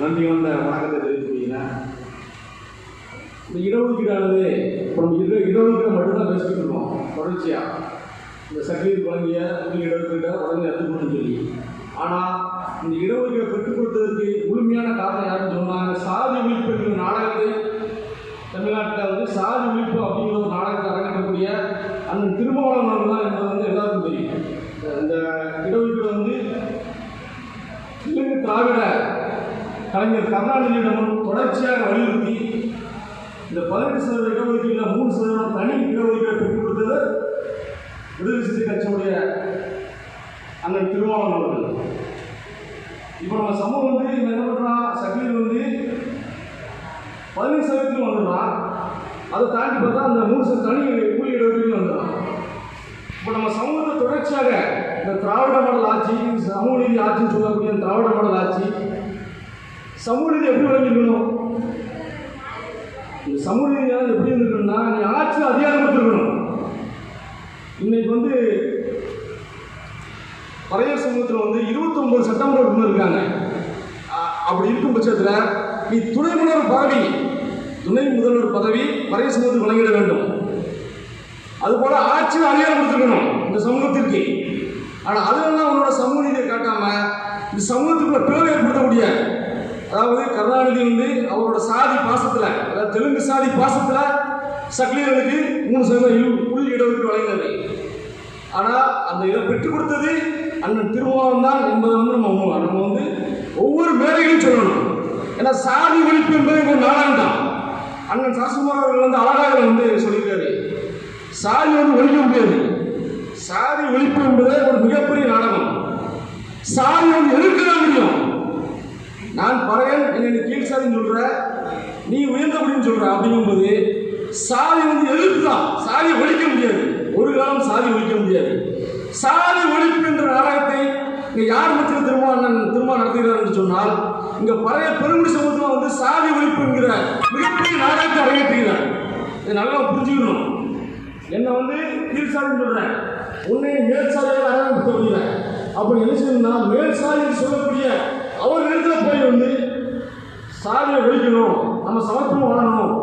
நன்றி வந்த வணக்கத்தை தெரிவிச்சுக்கிறேன் இந்த இடஒதுக்கீடானது இப்போ நம்ம இட இடஒதுக்கீடு மட்டும்தான் பேசிக்கிட்டு இருக்கோம் தொடர்ச்சியாக இந்த சர்டிஃபிகேட் வழங்கிய உரிய இடஒதுக்கீட்டை உடனே ரத்து பண்ணு சொல்லி. ஆனால் இந்த இடஒதுக்கீடை பெற்றுக் கொடுத்ததற்கு முழுமையான காரணம் யாருன்னு சொன்னாங்க சாதி ஒழிப்பு என்கிற நாடகத்தை தமிழ்நாட்டில் வந்து சாதி ஒழிப்பு அப்படிங்கிற ஒரு நாடகத்தை அரங்கக்கூடிய அந்த திருமாவளவன் தான் என்பது வந்து எல்லாருக்கும் தெரியும். இந்த- இந்த இடஒதுக்கீடு வந்து இலங்கை திராவிட கலைஞர் கருணாநிதியிடமும் தொடர்ச்சியாக வலியுறுத்தி இந்த பதினெட்டு சதவீத இடஒதுக்கீட்டில் மூணு சதவீதம் தனி இடஒதுக்கீடு பெற்றுக் கொடுத்தது விடுதலை சிறுத்தை கட்சியுடைய அண்ணன் திருமாவளவன் அவர்கள். இப்போ நம்ம சமூகம் வந்து இவன் என்ன பண்ணுறான் சக்தியில் வந்து பதினஞ்சு சதவீதத்தில் வந்துடுறான் அதை தாண்டி பார்த்தா அந்த மூணு சதவீதம் தனி கூலி இடஒதுக்கீடு வந்துடுறான் இப்போ நம்ம சமூகத்தை தொடர்ச்சியாக இந்த திராவிட மாடல் ஆட்சி சமூக நீதி ஆட்சின்னு சொல்லக்கூடிய திராவிட மாடல் ஆட்சி சமூக எப்படி விளங்கிக்கணும் இந்த சமூக எப்படி இருந்திருக்கணும்னா நீ ஆட்சியில் அதிகாரம் கொடுத்துருக்கணும் இன்னைக்கு வந்து பழைய சமூகத்தில் வந்து இருபத்தொம்பது சட்டமன்ற உறுப்பினர் இருக்காங்க. அப்படி இருக்கும் பட்சத்தில் நீ துணை முதல்வர் பதவி துணை முதல்வர் பதவி பழைய சமூகத்துக்கு வழங்கிட வேண்டும். அதுபோல ஆட்சியில் அதிகாரம் கொடுத்துருக்கணும் இந்த சமூகத்திற்கு. ஆனால் அதெல்லாம் உன்னோட சமூக நீதியை காட்டாம இந்த சமூகத்துக்குள்ள பிளவு ஏற்படுத்தக்கூடிய அதாவது கருணாநிதி வந்து அவரோட சாதி பாசத்தில் அதாவது தெலுங்கு சாதி பாசத்தில் சக்லீரனுக்கு மூணு சதவீதம் புள்ளி இடஒதுக்கீடு வழங்கினது ஆனால் அந்த இதை பெற்றுக் கொடுத்தது அண்ணன் திருமணம் தான் என்பதை வந்து நம்ம நம்ம வந்து ஒவ்வொரு மேலையும் சொல்லணும். ஏன்னா சாதி ஒழிப்பு என்பது ஒரு நாடகம் தான். அண்ணன் சாசுமார் அவர்கள் வந்து அழகாக வந்து சொல்லியிருக்காரு. சாதி வந்து ஒழிக்க முடியாது. சாதி ஒழிப்பு என்பது ஒரு மிகப்பெரிய நாடகம். சாதி வந்து எதிர்க்க நான் பறையன் என்னை நீ கீழ் சொல்ற. நீ உயர்ந்த சொல்கிற சொல்ற அப்படிங்கும்போது சாதி வந்து எதிர்ப்பு தான். சாதி ஒழிக்க முடியாது. ஒரு காலம் சாதி ஒழிக்க முடியாது. சாதி ஒழிப்பு என்ற நாடகத்தை இங்க யார் மத்தியில் திரும்ப திரும்ப நடத்துகிறார் என்று சொன்னால் இங்க பழைய பெருங்குடி சமூகத்தில் வந்து சாதி ஒழிப்பு என்கிற மிகப்பெரிய நாடகத்தை அரங்கேற்றுகிறார். இதை நல்லா புரிஞ்சுக்கணும். என்னை வந்து கீழ் சாதின்னு சொல்றேன் உன்னை மேல் சாதியாக அரங்கப்படுத்த முடியல அப்படி என்ன செய்யணும்னா மேல் சாதி சொல்லக்கூடிய அவர் இடத்துல போய் வந்து சாதியை ஒழிக்கணும் நம்ம சமத்துவம் வாழணும்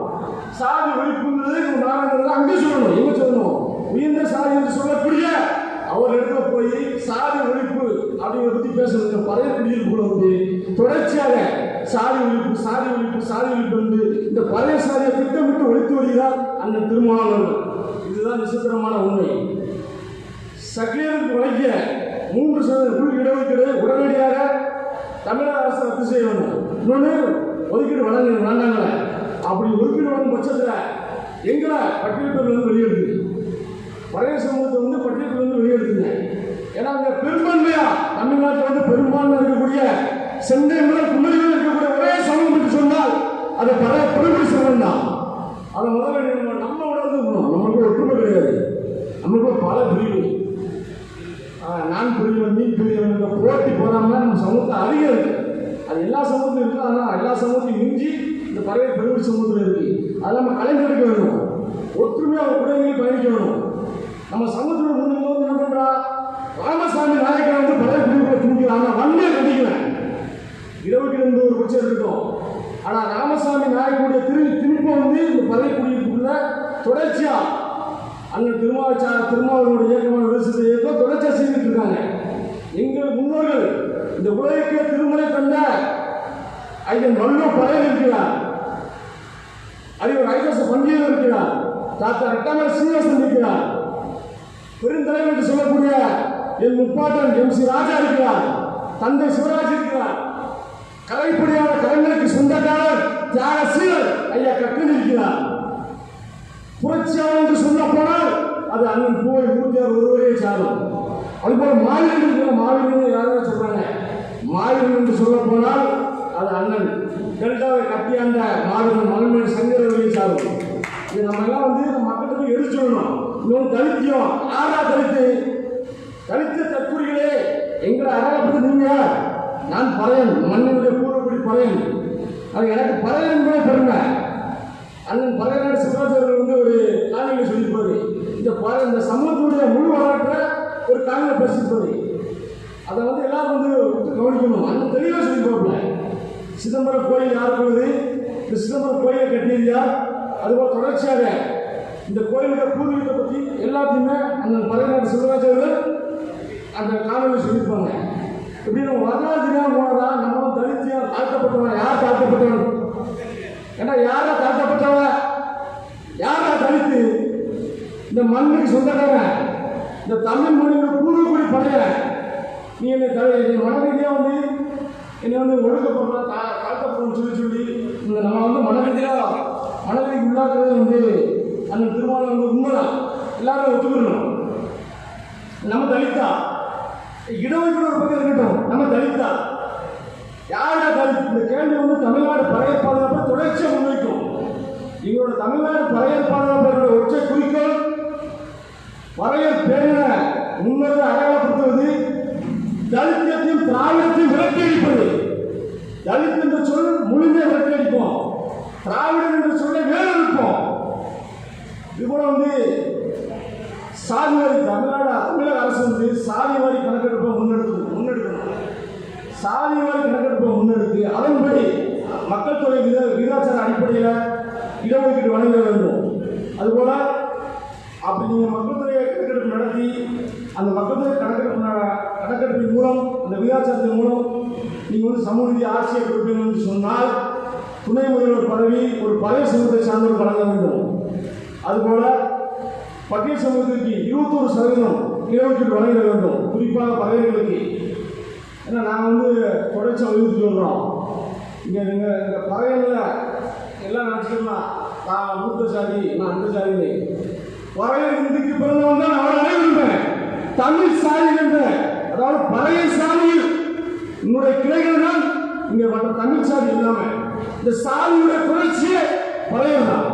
சாதி ஒழிப்புங்கிறது ஒரு அங்கே சொல்லணும். எங்க சொல்லணும்? உயர்ந்த சாதி என்று சொல்லக்கூடிய அவர் இடத்துல போய் சாதி ஒழிப்பு அப்படிங்கிறத பத்தி பேசுறது பழைய குடியிருப்புல வந்து தொடர்ச்சியாக சாதி ஒழிப்பு சாதி ஒழிப்பு சாதி ஒழிப்பு என்று இந்த பழைய சாதியை திட்டமிட்டு ஒழித்து வருகிறார் அந்த திருமணம் இதுதான் விசித்திரமான உண்மை. சக்லியருக்கு வழங்கிய மூன்று சதவீத உள் இடஒதுக்கீடு உடனடியாக தமிழக அரசு ரத்து செய்ய வேண்டும் இன்னொன்று ஒதுக்கீடு வழங்க வேண்டாங்கள அப்படி ஒதுக்கீடு வழங்கும் பட்சத்தில் எங்களை பட்டியல் வந்து வெளியெடுக்குது பழைய சமூகத்தை வந்து பட்டியல் வந்து வெளியெடுத்துங்க ஏன்னா அங்கே பெரும்பான்மையா தமிழ்நாட்டில் வந்து பெரும்பான்மை இருக்கக்கூடிய சென்னை முதல் குமரிகள் இருக்கக்கூடிய ஒரே சமூகம் என்று சொன்னால் அது பழைய பெருமை சமூகம் தான் அதை முதல்ல நம்ம நம்ம உணர்ந்து இருக்கணும் நம்மளுக்கு ஒற்றுமை கிடையாது. நம்மளுக்கு பல பிரிவு நான் பிரிவன் நீ பிரிவன் இந்த போட்டி போடாம நம்ம சமூகத்தை அதிகம் அது எல்லா சமூகத்திலும் இருக்கு ஆனால் எல்லா சமூகத்தையும் மிஞ்சி இந்த பறவை பெருமை சமூகத்தில் இருக்கு. அதை நம்ம கலைஞருக்கு வேணும் ஒற்றுமையாக ஒரு குடைமையை பயணிக்க வேணும் நம்ம சமூகத்தோட முன்னும்போது என்ன பண்ணுறா ராமசாமி நாயக்கரை வந்து பறவை பிரிவுகளை தூக்கிறாங்க வன்மையை கண்டிக்கிறேன் இருபத்தி ரெண்டு ஒரு பட்சம் இருக்கும் ஆனால் ராமசாமி நாயக்கனுடைய திரு திருப்பம் வந்து இந்த பறவை குடியிருப்புக்குள்ள தொடர்ச்சியாக அண்ணன் திருமாவச்சா திருமாவளவனுடைய இயக்கமான விவசாய இயக்கம் தொடர்ச்சியாக செய்துட்டு இருக்காங்க. எங்கள் முன்னோர்கள் இந்த உலகிற்கு திருமலை தந்த ஐயன் வல்லோ பழைய இருக்கிறார். அறிவர் ஐதாச பங்கீர் இருக்கிறார். தாத்தா ரெட்டமர் சீனிவாசன் இருக்கிறார். பெருந்தலைவர் என்று சொல்லக்கூடிய என் முப்பாட்டன் எம் சி ராஜா இருக்கிறார். தந்தை சிவராஜ் இருக்கிறார். கலைப்படியான கலைஞருக்கு சொந்தக்காரர் தியாக சீரர் ஐயா கக்கன் இருக்கிறார். புரட்சியாளர் என்று சொல்ல அது அண்ணன் பூவை மூத்தியார் ஒருவரே சாரும். அதுபோல மாவீரன் இருக்கிற மாவீரன் யாரும் சொல்றாங்க? மாவீரன் என்று சொல்ல போனால் அது அண்ணன். டெல்டாவை கட்டி அந்த மாவீரன் மலமணி சங்கர் சாரும். இது நம்ம எல்லாம் வந்து நம்ம மக்கள்கிட்ட போய் எடுத்து சொல்லணும்? இன்னொன்று தலித்தியம் ஆறா தலித்து தலித்த தற்கூறிகளே எங்களை அறப்பட்டு நீங்க நான் பறையன். மண்ணினுடைய பூர்வப்படி பறையன். அது எனக்கு பறையன் கூட பெருமை. அண்ணன் பழையநாடு சிவராஜ் வந்து ஒரு காணொலியில் சொல்லியிருப்பாரு. இந்த பல இந்த சமூகத்துடைய முழு வரலாற்றை ஒரு காணொலி பேசியிருப்பாரு. அதை வந்து எல்லாரும் வந்து கவனிக்கணும். அண்ணன் தெளிவாக சொல்லியிருப்பாப்புல. சிதம்பரம் கோயில் யாருக்குள்ளது இந்த சிதம்பரம் கோயிலை கட்டியது யார் அதுபோல் தொடர்ச்சியாக இந்த கோயிலுடைய பூர்வீகத்தை பற்றி எல்லாத்தையுமே அண்ணன் பழையநாடு சிவராஜர்கள் அந்த காணொலி சொல்லியிருப்பாங்க. இப்படி நம்ம வரலாறு போனதா நம்ம தலித்தியாக தாழ்த்தப்பட்டவன் யார் தாழ்த்தப்பட்டவன்? ஏன்னா யாரா தாழ்த்தப்பட்டவன் யாரா தலித்து? இந்த மண்ணுக்கு சொந்தக்காரன் இந்த தமிழ் மொழியோட பூர்வக்குடி பழைய நீ என்னை தலை என் மனரீதியாக வந்து என்னை வந்து ஒழுக்க ஒழுக்கப்படுற தா தாழ்த்தப்படுறோம்னு சொல்லி சொல்லி இந்த நம்ம வந்து மனரீதியாக மனரீதிக்கு உள்ளாக்குறது வந்து அந்த திருமணம் வந்து உண்மைதான். எல்லாரும் ஒத்துக்கிடணும் நம்ம தலித்தா. இடஒதுக்கீடு ஒரு பக்கம் இருக்கட்டும். நம்ம தலித்தா. யாரா தலித் இந்த கேள்வி வந்து தமிழ்நாடு பழைய பாதுகாப்பு தொடர்ச்சியாக முன்வைக்கும். இவரோட தமிழ்நாடு பழைய பாதுகாப்பு ஒற்றை குறிக்கோள் பழைய பேரின முன்னதை அடையாளப்படுத்துவது தலித்தியத்தையும் திராவிடத்தையும் விரட்டியடிப்பது தலித் என்ற சொல் முழுமையை விரட்டியடிப்போம் திராவிடம் என்ற சொல்லை வேறு இருப்போம் இது கூட வந்து சாதிவாரி தமிழ்நாடு தமிழக அரசு வந்து சாதி சாதிவாரி கணக்கெடுப்பை முன்னெடுக்கணும் முன்னெடுக்கணும். சாதிவாரி கணக்கெடுப்பு முன்னெடுத்து அதன்படி மக்கள் தொகை வித விகிதாச்சார அடிப்படையில் இடஒதுக்கீடு வழங்க வேண்டும். அதுபோல அப்படி நீங்கள் மக்கள் தொகை கணக்கெடுப்பு நடத்தி அந்த மக்கள் தொகை கணக்கெடுப்பு கணக்கெடுப்பின் மூலம் அந்த விகிதாச்சாரத்தின் மூலம் நீங்கள் வந்து சமூக நிதி ஆட்சியை கொடுப்பீங்க என்று சொன்னால் துணை முதல்வர் பதவி ஒரு பழைய சமூகத்தை சார்ந்தவர் வழங்க வேண்டும். அதுபோல பட்டியல் சமூகத்திற்கு இருபத்தோரு சதவீதம் இடஒதுக்கீடு வழங்க வேண்டும். குறிப்பாக பதவிகளுக்கு ஏன்னா நாங்கள் வந்து தொடர்ச்சி வலியுறுத்தி வர்றோம் இங்கே நீங்கள் இந்த பறையனில் எல்லாம் நினச்சிக்கணும்னா நான் மூத்த சாதி நான் அந்த சாதி பறைய இந்துக்கு பிறந்தவன் தான் அவன் அனைவருப்பேன் தமிழ் சாதி என்ற அதாவது பழைய சாதியில் உன்னுடைய கிளைகள் தான் இங்கே மற்ற தமிழ் சாதி இல்லாமல் இந்த சாதியுடைய புரட்சியே பறையன் தான்.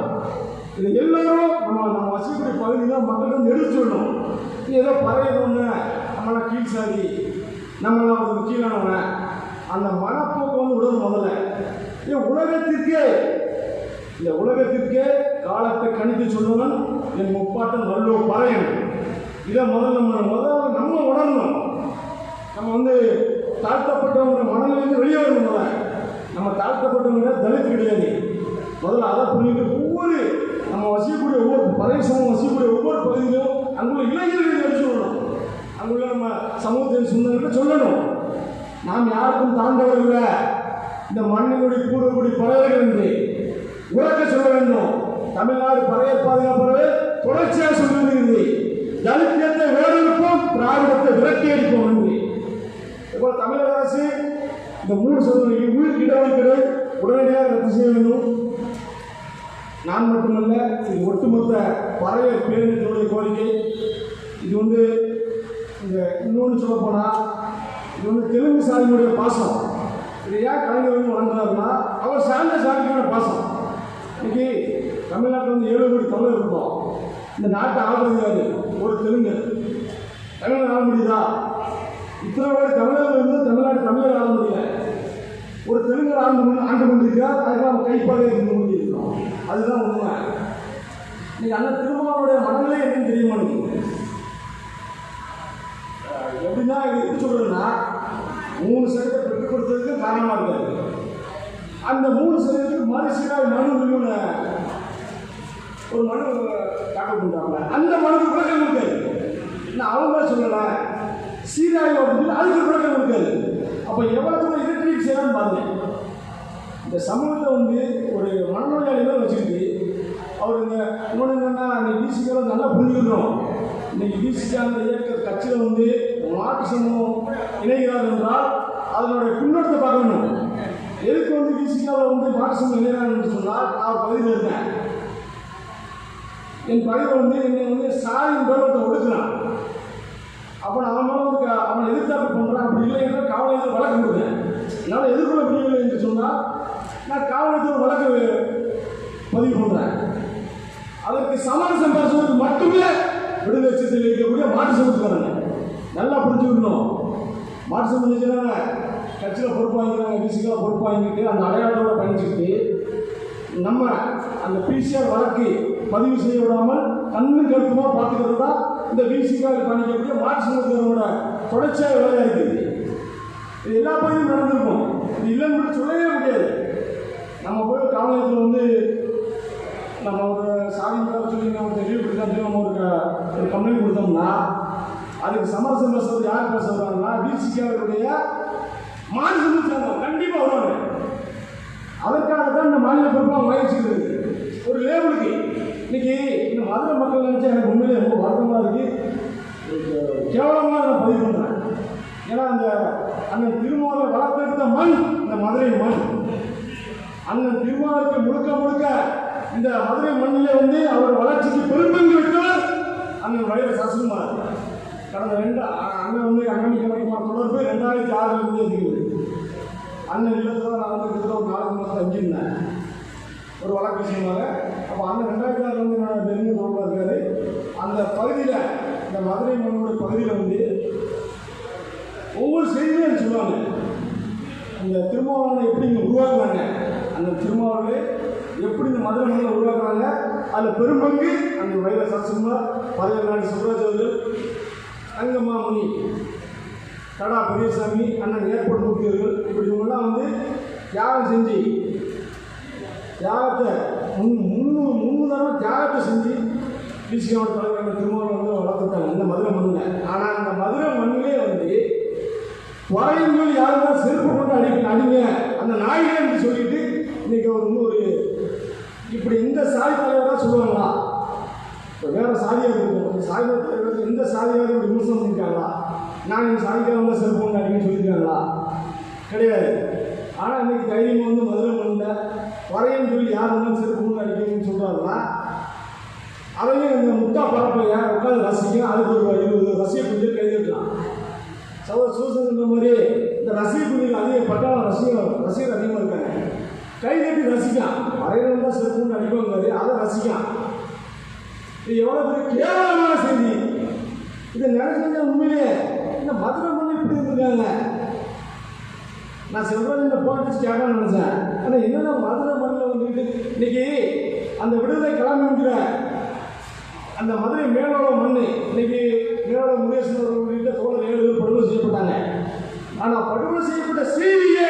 இது எல்லாரும் நம்ம நம்ம வசிக்கக்கூடிய பகுதியில் மக்கள் வந்து எடுத்து சொல்லணும் இது ஏதோ பறையணும்னு நம்மளாம் கீழ் சாதி. நம்ம ஒரு கீழானவன் அந்த மனப்போக்கு வந்து விடணும் முதல்ல. இது உலகத்திற்கே இந்த உலகத்திற்கே காலத்தை கணித்து சொல்லுவன் என் முப்பாட்டன் வல்லோ பறையன். இதை முதல்ல நம்ம முதல்ல நம்ம உணரணும். நம்ம வந்து தாழ்த்தப்பட்டவங்க மனநிலையிலிருந்து வெளியே வரணும் முதல்ல. நம்ம தாழ்த்தப்பட்டவங்க தலித் கிடையாது முதல்ல அதை புரிஞ்சுட்டு ஒவ்வொரு நம்ம வசிக்கக்கூடிய ஒவ்வொரு பறை சமம் வசிக்கக்கூடிய ஒவ்வொரு பகுதியிலும் அங்குள்ள இளைஞர்கள் எடுத்து சொல்லணும் அங்குள்ள நம்ம சமூகத்தின் சொந்தங்கள்ட்ட சொல்லணும். நாம் யாருக்கும் தாழ்ந்தவர் இல்லை இந்த மண்ணினுடைய கூடக்கூடிய பறவைகள் என்று உறக்க சொல்ல வேண்டும். தமிழ்நாடு பறவை பாதுகாப்பு தொடர்ச்சியாக சொல்லி வருகிறது தலித்தியத்தை வேறொருக்கும் திராவிடத்தை விரட்டி அடிப்போம் என்று. இப்போ தமிழக அரசு இந்த மூணு சதவீதம் உள் இடஒதுக்கீடு உடனடியாக ரத்து செய்ய வேண்டும். நான் மட்டுமல்ல இது ஒட்டுமொத்த பறவை பேரினத்தினுடைய கோரிக்கை. இது வந்து இந்த இன்னொன்று சொல்ல போனால் இன்னொன்று தெலுங்கு சாதியினுடைய பாசம். இது ஏன் கலைஞர் வந்து வழங்குறாருன்னா அவர் சார்ந்த சாதிகளோட பாசம். இன்னைக்கு தமிழ்நாட்டில் வந்து ஏழு கோடி தமிழர் இருக்கோம். இந்த நாட்டை ஆளுறது யாரு ஒரு தெலுங்கு தமிழர் ஆள முடியுதா? இத்தனை கோடி தமிழர்கள் இருந்து தமிழ்நாடு தமிழர் ஆள முடியல. ஒரு தெலுங்கு ஆண்டு ஆண்டு கொண்டிருக்கிறார் அதெல்லாம் நம்ம கைப்பாடு இருந்து கொண்டிருக்கிறோம். அதுதான் உண்மை. இன்னைக்கு அந்த திருமாவளுடைய மனநிலை என்னன்னு தெரியுமா எனக்கு எப்படின்னா இது எப்படி சொல்றதுன்னா மூணு சதவீதம் பெற்றுக் கொடுத்ததுக்கு காரணமா இருக்காது அந்த மூணு சதவீதத்துக்கு மறுசீராக மனு உரிமை ஒரு மனு தாக்கல் பண்றாங்க அந்த மனுக்கு விளக்கம் இருக்காது நான் அவங்க சொல்லலை. சீராய்வு அப்படின்னு அதுக்கு விளக்கம் இருக்காது அப்போ எவ்வளோ தூரம் எலக்ட்ரிக் செய்யலாம்னு பாருங்க. இந்த சமூகத்தை வந்து ஒரு மனநோயாளிகள் வச்சுக்கிட்டு அவர் இந்த இன்னொன்று என்னன்னா அந்த பிசிக்கார நல்லா புரிஞ்சுக்கணும். இன்னைக்கு பிசிக்கான இயக்க கட்சியில் வந்து மாட்டு சமூகம் இணைகிறார் என்றால் அதனுடைய பின்னோட்டத்தை பார்க்கணும். எதுக்கு வந்து பிசிக்காவில் வந்து மாட்டு சமூகம் இணைகிறாங்கன்னு சொன்னால் நான் பதிவு இருந்தேன் என் பதிவு வந்து என்னை வந்து சாயின் பேரத்தை ஒடுக்கிறான். அப்போ நான் அவன் மேலே வந்து அவன் அவனை எதிர்த்தாப்பு பண்ணுறான் அப்படி இல்லை என்றால் காவலத்தில் வழக்கு கொடுத்தேன் என்னால் எதிர்கொள்ள முடியவில்லை என்று சொன்னால் நான் காவலத்தில் வழக்கு பதிவு பண்ணுறேன் அதற்கு சமரசம் பேசுவதற்கு மட்டுமே விடுதலை சிறுத்தையில் இருக்கக்கூடிய மாட்டு சமூகத்துக்காரங்க நல்லா புரிஞ்சுக்கணும் மாட்டு சமூகத்துக்காரங்க கட்சியில் பொறுப்பு வாங்கிக்கிறாங்க பிசிக்கலாக பொறுப்பு வாங்கிட்டு அந்த அடையாளத்தோட பயணிச்சுட்டு நம்ம அந்த பிசிஆர் வழக்கு பதிவு செய்ய விடாமல் கண்ணு கருத்துமாக பார்த்துக்கிறது தான் இந்த பிசிக்காக பயணிக்கக்கூடிய மாட்டு சமூகத்தினரோட தொடர்ச்சியாக வேலையாக இருக்குது இது எல்லா பகுதியும் நடந்திருக்கும். இது இல்லைன்னு சொல்லவே முடியாது. நம்ம போய் காவலத்தில் வந்து நம்ம ஒரு சாதி சொல்லி நம்ம ரிவ்யூ கொடுத்தா நம்ம ஒரு ஒரு கம்ப்ளைண்ட் கொடுத்தோம்னா அதுக்கு சமரசம் பேசுறது யார் பேச வர்றாங்கன்னா வீழ்ச்சிக்காரருடைய மாநில சேர்ந்தவங்க கண்டிப்பாக வருவாங்க. அதற்காக தான் இந்த மாநில பொறுப்பாக முயற்சிக்கிறது. ஒரு லேபிளுக்கு இன்னைக்கு இந்த மதுரை மக்கள் நினைச்சா எனக்கு உண்மையிலே ரொம்ப வருத்தமாக இருக்கு. கேவலமாக நான் பதிவு பண்ணுறேன் ஏன்னா அந்த அந்த திருமாவளை வளர்த்தெடுத்த மண் இந்த மதுரை மண். அண்ணன் திருமாவுக்கு முழுக்க முழுக்க இந்த மதுரை மண்ணிலே வந்து அவர் வளர்ச்சிக்கு பெரும்பங்கு விட்டவர் அண்ணன் வயது சசிகுமார். கடந்த ரெண்டு அண்ணன் வந்து அண்ணன் கணக்குமார் தொடர்பு ரெண்டாயிரத்தி ஆறுல இருந்து இருக்குது அண்ணன் இல்லத்தில் நான் வந்து கிட்ட ஒரு நாலு மாதம் தங்கியிருந்தேன். ஒரு வழக்கு விஷயமாக. அப்போ அண்ணன் ரெண்டாயிரத்தி ஆறுல வந்து நான் தெரிஞ்சு தொடர்பாக இருக்காரு. அந்த பகுதியில் இந்த மதுரை மண்ணோட பகுதியில் வந்து ஒவ்வொரு செய்தியும் சொல்லுவாங்க. அந்த திருமாவளவனை எப்படி இங்கே உருவாக்குறாங்க? அந்த திருமாவளவு எப்படி இந்த மதுரை மண்ணில் உருவாக்குறாங்க? அதில் பெரும்பங்கு அந்த வயல சரசுகுமார் பதினேழு சுப்ராஜ் சுப்ரஜோதர் தங்கமாமணி தடா கடா பெரியசாமி அண்ணன் ஏற்பட்டு முக்கியவர்கள். இப்படி இவங்கெல்லாம் வந்து தியாகம் செஞ்சு தியாகத்தை முன் முன்னூறு முன்னுதாரம் தியாகத்தை செஞ்சு பிசிகாவோட தலைவர் திருமாவளவன் வந்து வளர்த்துட்டாங்க. இந்த மதுரை மண்ணில். ஆனால் அந்த மதுரை மண்ணிலே வந்து வரையுங்கள் யாருன்னா செருப்பு கொண்டு அடி அடிங்க. அந்த நாயகன் சொல்லிட்டு இன்னைக்கு அவர் வந்து ஒரு இப்படி எந்த சாய் தலைவராக சொல்லுவாங்களா? இப்போ வேறு சாதியாக இருக்கும் சாதி தலைவர் எந்த சாதியாக இப்படி விமர்சனம் பண்ணியிருக்காங்களா நான் எங்கள் சாதிக்காரங்க செருப்பு அப்படின்னு சொல்லியிருக்காங்களா கிடையாது. ஆனால் இன்னைக்கு தைரியம் வந்து மதுரை மண்ணில் வரையன்னு சொல்லி யார் வந்து செருப்பு அடிக்கணும்னு சொல்கிறாங்களா அதையும் இந்த முட்டா பரப்பைய உட்காந்து ரசிக்கும் அதுக்கு ஒரு இருபது ரசிக கொஞ்சம் கைதட்டலாம் சகோதர சூசன்ற மாதிரி இந்த ரசிக குழுவில் அதிக பட்டாளம் ரசிகர் ரசிகர் அதிகமாக இருக்காங்க. கைதட்டி ரசிக்கான் வரையணும் தான் சிறப்பு அடிப்பாங்க அதை ரசிக்கான் இது எவ்வளோ பெரிய கேவலமான செய்தி இதை நினைச்சது உண்மையிலே இந்த மதுரை மண்ணு இப்படி இருந்திருக்காங்க நான் செவ்வாய் இந்த போலீஸ் கேட்கணும்னு நினைச்சேன் ஆனால் என்னென்ன மதுரை மண்ணில் வந்துட்டு இன்னைக்கு அந்த விடுதலை கிளம்பிங்கிற அந்த மதுரை மேலோட மண்ணு இன்னைக்கு மேலோட முருகேசன் அவர்கள் தோழர் ஏழு பேர் படுகொலை செய்யப்பட்டாங்க ஆனால் படுகொலை செய்யப்பட்ட செய்தியே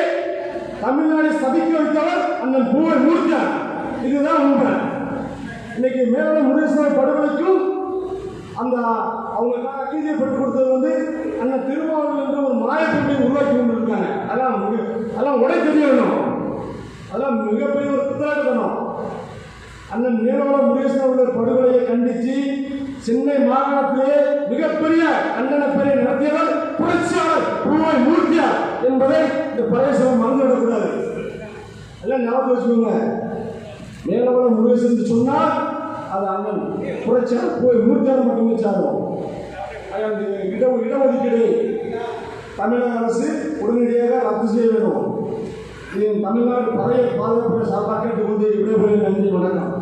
தமிழ்நாடு ஸ்தபிக்க வைத்தவர் அண்ணன் பூவை மூர்த்தியார் இதுதான் உண்மை இன்னைக்கு மேலோட முருகேசன் படுகொலைக்கும் அந்த அவங்க அக்கீதியை பெற்று கொடுத்தது வந்து அண்ணன் திருமாவளவன் என்ற ஒரு மாயப்பொருளை உருவாக்கி கொண்டிருக்காங்க. அதெல்லாம் மிக அதெல்லாம் உடை தெரியணும் அதெல்லாம் மிகப்பெரிய ஒரு பித்தாட்டத்தனம் அண்ணன் மேலோட முருகேசன் அவர்கள் படுகொலையை கண்டித்து சென்னை மாகாணத்திலே மிகப்பெரிய அண்ணன பெரிய நடத்தியவர் புரட்சியாளர் பூவை மூர்த்தியார் என்பதை இந்த பரமேஸ்வரன் மறந்துவிடக்கூடாது. எல்லாம் ஞாபகம் வச்சுக்கோங்க. மேலோட முருகேசன் சொன்னால் அது அண்ணன் குறைச்சா போய் மூர்த்தியார் மட்டுமே சாரும் இடம் இட இடஒதுக்கீடு. தமிழக அரசு உடனடியாக ரத்து செய்ய வேண்டும். இது தமிழ்நாடு பழைய பாதுகாப்பு சார்பாக கேட்டுக்கொண்டு விடைபெறும் நன்றி வணக்கம்.